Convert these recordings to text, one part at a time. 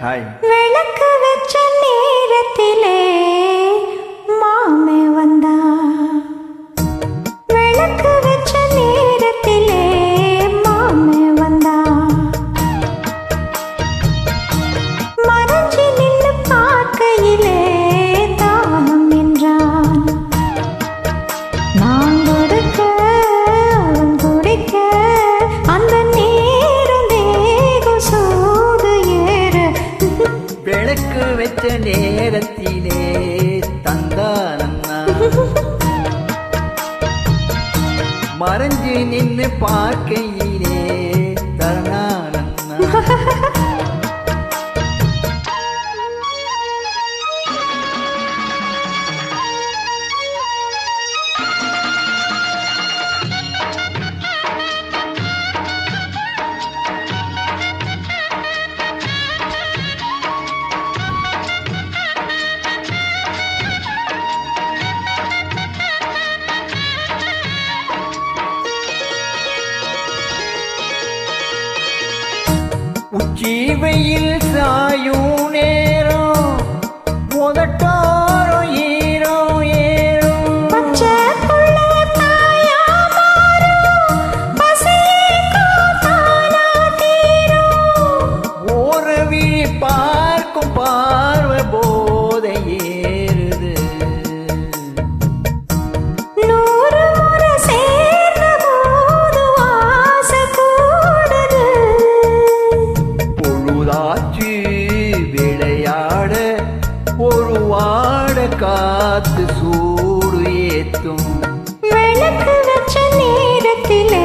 嗨 கண்ணு வச்ச நேரத்திலே தந்தானம்மா மறைஞ்சு நின்று பார்க்கையிலே ஜீவையில் சாயும் நேரம் முதட்டோரம் ஈரம் ஏறும் ஓரவி பார்க்கும் பா காத்து சூடு ஏத்தும். வணக்கு வச்ச நேரத்திலே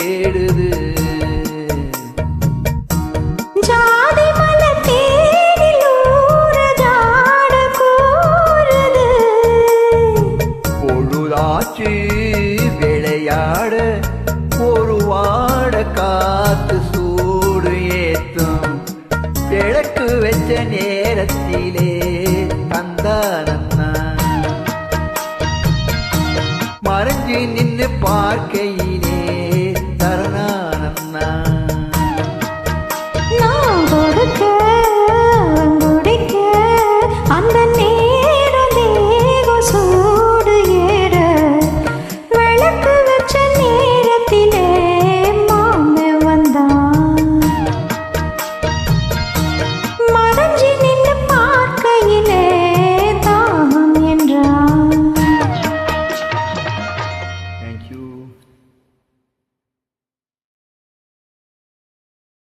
காற்று விளையாட ஒரு வாட காத்து சூடு ஏத்தும். விளக்கு வச்ச நேரத்திலே தந்தானண்ணா மறைஞ்சு நின்று பார்க்கையிலே தரணா